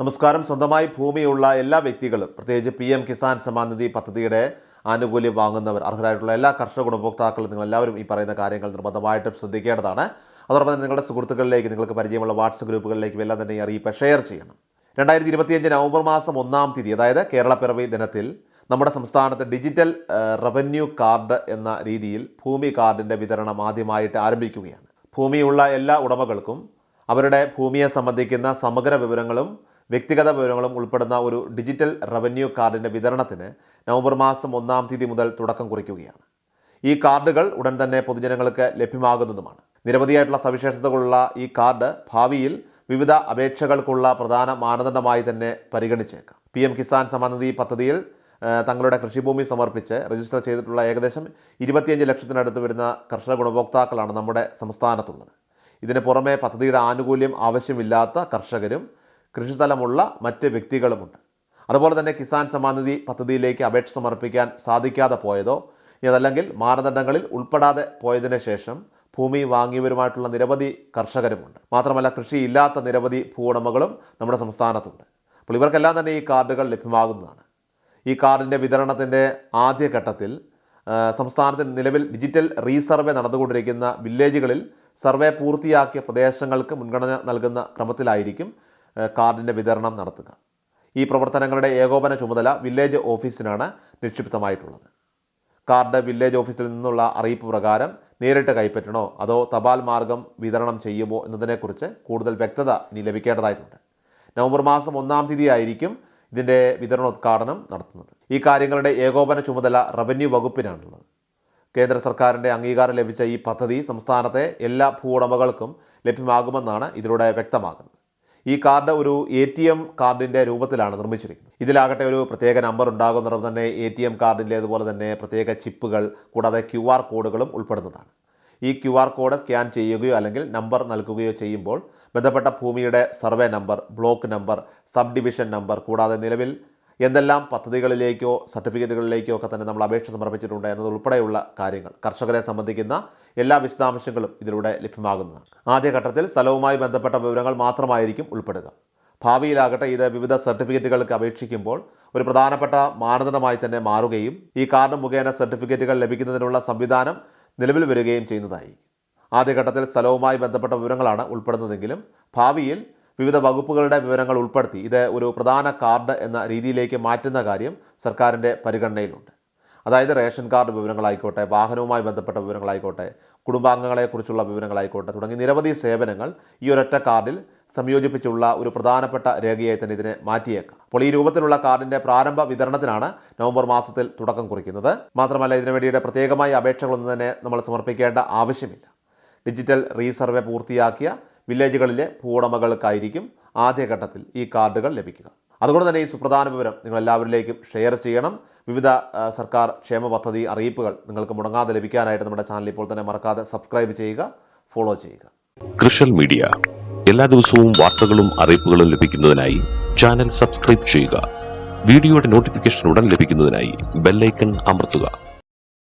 നമസ്കാരം. സ്വന്തമായി ഭൂമിയുള്ള എല്ലാ വ്യക്തികളും പ്രത്യേകിച്ച് പി എം കിസാൻ സമ്മാൻ നിധി പദ്ധതിയുടെ ആനുകൂല്യം വാങ്ങുന്നവർ അർഹരായിട്ടുള്ള എല്ലാ കർഷക ഗുണഭോക്താക്കളും നിങ്ങൾ എല്ലാവരും ഈ പറയുന്ന കാര്യങ്ങൾ നിർബന്ധമായിട്ടും ശ്രദ്ധിക്കേണ്ടതാണ്. അതോടൊപ്പം തന്നെ നിങ്ങളുടെ സുഹൃത്തുക്കളിലേക്ക് നിങ്ങൾക്ക് പരിചയമുള്ള വാട്സപ്പ് ഗ്രൂപ്പുകളിലേക്കും എല്ലാം തന്നെ ഈ അറിയിപ്പ് ഷെയർ ചെയ്യണം. രണ്ടായിരത്തി ഇരുപത്തിയഞ്ച് നവംബർ മാസം ഒന്നാം തീയതി അതായത് കേരളപ്പിറവി ദിനത്തിൽ നമ്മുടെ സംസ്ഥാനത്ത് ഡിജിറ്റൽ റവന്യൂ കാർഡ് എന്ന രീതിയിൽ ഭൂമി കാർഡിന്റെ വിതരണം ആദ്യമായിട്ട് ആരംഭിക്കുകയാണ്. ഭൂമിയുള്ള എല്ലാ ഉടമകൾക്കും അവരുടെ ഭൂമിയെ സംബന്ധിക്കുന്ന സമഗ്ര വിവരങ്ങളും വ്യക്തിഗത വിവരങ്ങളും ഉൾപ്പെടുന്ന ഒരു ഡിജിറ്റൽ റവന്യൂ കാർഡിന്റെ വിതരണത്തിന് നവംബർ മാസം ഒന്നാം തീയതി മുതൽ തുടക്കം കുറിക്കുകയാണ്. ഈ കാർഡുകൾ ഉടൻ തന്നെ പൊതുജനങ്ങൾക്ക് ലഭ്യമാകുന്നതുമാണ്. നിരവധിയായിട്ടുള്ള സവിശേഷതകളുള്ള ഈ കാർഡ് ഭാവിയിൽ വിവിധ അപേക്ഷകൾക്കുള്ള പ്രധാന മാനദണ്ഡമായി തന്നെ പരിഗണിച്ചേക്കാം. പി എം കിസാൻ സമ്മാൻ പദ്ധതിയിൽ തങ്ങളുടെ കൃഷിഭൂമി സമർപ്പിച്ച് രജിസ്റ്റർ ചെയ്തിട്ടുള്ള ഏകദേശം ഇരുപത്തിയഞ്ച് ലക്ഷത്തിനടുത്ത് വരുന്ന കർഷക ഗുണഭോക്താക്കളാണ് നമ്മുടെ സംസ്ഥാനത്തുള്ളത്. ഇതിന് പുറമെ പദ്ധതിയുടെ ആനുകൂല്യം ആവശ്യമില്ലാത്ത കർഷകരും കൃഷിസ്ഥലമുള്ള മറ്റ് വ്യക്തികളുമുണ്ട്. അതുപോലെ തന്നെ കിസാൻ സമാനിധി പദ്ധതിയിലേക്ക് അപേക്ഷ സമർപ്പിക്കാൻ സാധിക്കാതെ പോയതോ അതല്ലെങ്കിൽ മാനദണ്ഡങ്ങളിൽ ഉൾപ്പെടാതെ പോയതിനു ശേഷം ഭൂമി വാങ്ങിയവരുമായിട്ടുള്ള നിരവധി കർഷകരുമുണ്ട്. മാത്രമല്ല കൃഷിയില്ലാത്ത നിരവധി ഭൂവുടമകളും നമ്മുടെ സംസ്ഥാനത്തുണ്ട്. അപ്പോൾ ഇവർക്കെല്ലാം തന്നെ ഈ കാർഡുകൾ ലഭ്യമാകുന്നതാണ്. ഈ കാർഡിന്റെ വിതരണത്തിന്റെ ആദ്യഘട്ടത്തിൽ സംസ്ഥാനത്തിന് സംസ്ഥാനത്ത് നിലവിൽ ഡിജിറ്റൽ റീസർവേ നടന്നുകൊണ്ടിരിക്കുന്ന വില്ലേജുകളിൽ സർവേ പൂർത്തിയാക്കിയ പ്രദേശങ്ങൾക്ക് മുൻഗണന നൽകുന്ന ക്രമത്തിലായിരിക്കും കാർഡിന്റെ വിതരണം നടത്തുക. ഈ പ്രവർത്തനങ്ങളുടെ ഏകോപന ചുമതല വില്ലേജ് ഓഫീസിനാണ് നിക്ഷിപ്തമായിട്ടുള്ളത്. കാർഡ് വില്ലേജ് ഓഫീസിൽ നിന്നുള്ള അറിയിപ്പ് പ്രകാരം നേരിട്ട് കൈപ്പറ്റണോ അതോ തപാൽ മാർഗം വിതരണം ചെയ്യുമോ എന്നതിനെക്കുറിച്ച് കൂടുതൽ വ്യക്തത ഇനി ലഭിക്കേണ്ടതായിട്ടുണ്ട്. നവംബർ മാസം ഒന്നാം തീയതി ആയിരിക്കും ഇതിന്റെ വിതരണോദ്ഘാടനം നടത്തുന്നത്. ഈ കാര്യങ്ങളുടെ ഏകോപന ചുമതല റവന്യൂ വകുപ്പിനാണുള്ളത്. കേന്ദ്ര സർക്കാരിന്റെ അംഗീകാരം ലഭിച്ച ഈ പദ്ധതി സംസ്ഥാനത്തെ എല്ലാ ഭൂ ഉടമകൾക്കും ലഭ്യമാകുമെന്നാണ് ഇതിലൂടെ വ്യക്തമാകുന്നത്. ഈ കാർഡ് ഒരു എ ടി എം കാർഡിന്റെ രൂപത്തിലാണ് നിർമ്മിച്ചിരിക്കുന്നത്. ഇതിലാകട്ടെ ഒരു പ്രത്യേക നമ്പർ ഉണ്ടാകുന്നതും തന്നെ എ ടി എം കാർഡിന്റെ അതുപോലെ തന്നെ പ്രത്യേക ചിപ്പുകൾ കൂടാതെ ക്യു ആർ കോഡുകളും ഉൾപ്പെടുന്നതാണ്. ഈ ക്യു ആർ കോഡ് സ്കാൻ ചെയ്യുകയോ അല്ലെങ്കിൽ നമ്പർ നൽകുകയോ ചെയ്യുമ്പോൾ ബന്ധപ്പെട്ട ഭൂമിയുടെ survey number block number sub division number കൂടാതെ നിലവിൽ എന്തെല്ലാം പദ്ധതികളിലേക്കോ സർട്ടിഫിക്കറ്റുകളിലേക്കോ ഒക്കെ തന്നെ നമ്മൾ അപേക്ഷ സമർപ്പിച്ചിട്ടുണ്ട് എന്നതുൾപ്പെടെയുള്ള കാര്യങ്ങൾ കർഷകരെ സംബന്ധിക്കുന്ന എല്ലാ വിശദാംശങ്ങളും ഇതിലൂടെ ലഭ്യമാകുന്നതാണ്. ആദ്യഘട്ടത്തിൽ സ്ഥലവുമായി ബന്ധപ്പെട്ട വിവരങ്ങൾ മാത്രമായിരിക്കും ഉൾപ്പെടുക. ഭാവിയിലാകട്ടെ ഇത് വിവിധ സർട്ടിഫിക്കറ്റുകൾക്ക് അപേക്ഷിക്കുമ്പോൾ ഒരു പ്രധാനപ്പെട്ട മാനദണ്ഡമായി തന്നെ മാറുകയും ഈ കാർഡ് മുഖേന സർട്ടിഫിക്കറ്റുകൾ ലഭിക്കുന്നതിനുള്ള സംവിധാനം നിലവിൽ വരികയും ചെയ്യുന്നതായിരിക്കും. ആദ്യഘട്ടത്തിൽ സ്ഥലവുമായി ബന്ധപ്പെട്ട വിവരങ്ങളാണ് ഉൾപ്പെടുന്നതെങ്കിലും ഭാവിയിൽ വിവിധ വകുപ്പുകളുടെ വിവരങ്ങൾ ഉൾപ്പെടുത്തി ഇത് ഒരു പ്രധാന കാർഡ് എന്ന രീതിയിലേക്ക് മാറ്റുന്ന കാര്യം സർക്കാരിന്റെ പരിഗണനയിലുണ്ട്. അതായത് റേഷൻ കാർഡ് വിവരങ്ങളായിക്കോട്ടെ വാഹനവുമായി ബന്ധപ്പെട്ട വിവരങ്ങളായിക്കോട്ടെ കുടുംബാംഗങ്ങളെക്കുറിച്ചുള്ള വിവരങ്ങളായിക്കോട്ടെ തുടങ്ങി നിരവധി സേവനങ്ങൾ ഈ ഒരൊറ്റ കാർഡിൽ സംയോജിപ്പിച്ചുള്ള ഒരു പ്രധാനപ്പെട്ട രേഖയായി തന്നെ ഇതിനെ മാറ്റിയേക്കാം. അപ്പോൾ ഈ രൂപത്തിലുള്ള കാർഡിന്റെ പ്രാരംഭ വിതരണത്തിനാണ് നവംബർ മാസത്തിൽ തുടക്കം കുറിക്കുന്നത്. മാത്രമല്ല ഇതിനു വേണ്ടിയിട്ട് പ്രത്യേകമായ അപേക്ഷകളൊന്നും തന്നെ നമ്മൾ സമർപ്പിക്കേണ്ട ആവശ്യമില്ല. ഡിജിറ്റൽ റീസർവേ പൂർത്തിയാക്കിയ വില്ലേജുകളിലെ ഭൂവുടമകൾക്കായിരിക്കും ആദ്യഘട്ടത്തിൽ ഈ കാർഡുകൾ ലഭിക്കുക. അതുകൊണ്ട് തന്നെ ഈ സുപ്രധാന വിവരം നിങ്ങൾ എല്ലാവരിലേക്കും ഷെയർ ചെയ്യണം. വിവിധ സർക്കാർ ക്ഷേമ പദ്ധതി അറിയിപ്പുകൾ നിങ്ങൾക്ക് മുടങ്ങാതെ ലഭിക്കാനായിട്ട് നമ്മുടെ ചാനൽ ഇപ്പോൾ തന്നെ മറക്കാതെ സബ്സ്ക്രൈബ് ചെയ്യുക ഫോളോ ചെയ്യുക. കൃഷൽ മീഡിയ എല്ലാ ദിവസവും വാർത്തകളും അറിയിപ്പുകളും ലഭിക്കുന്നതിനായി ചാനൽ സബ്സ്ക്രൈബ് ചെയ്യുക. വീഡിയോയുടെ നോട്ടിഫിക്കേഷൻ ഉടൻ ലഭിക്കുന്നതിനായി ബെല്ലൈക്കൺ അമർത്തുക.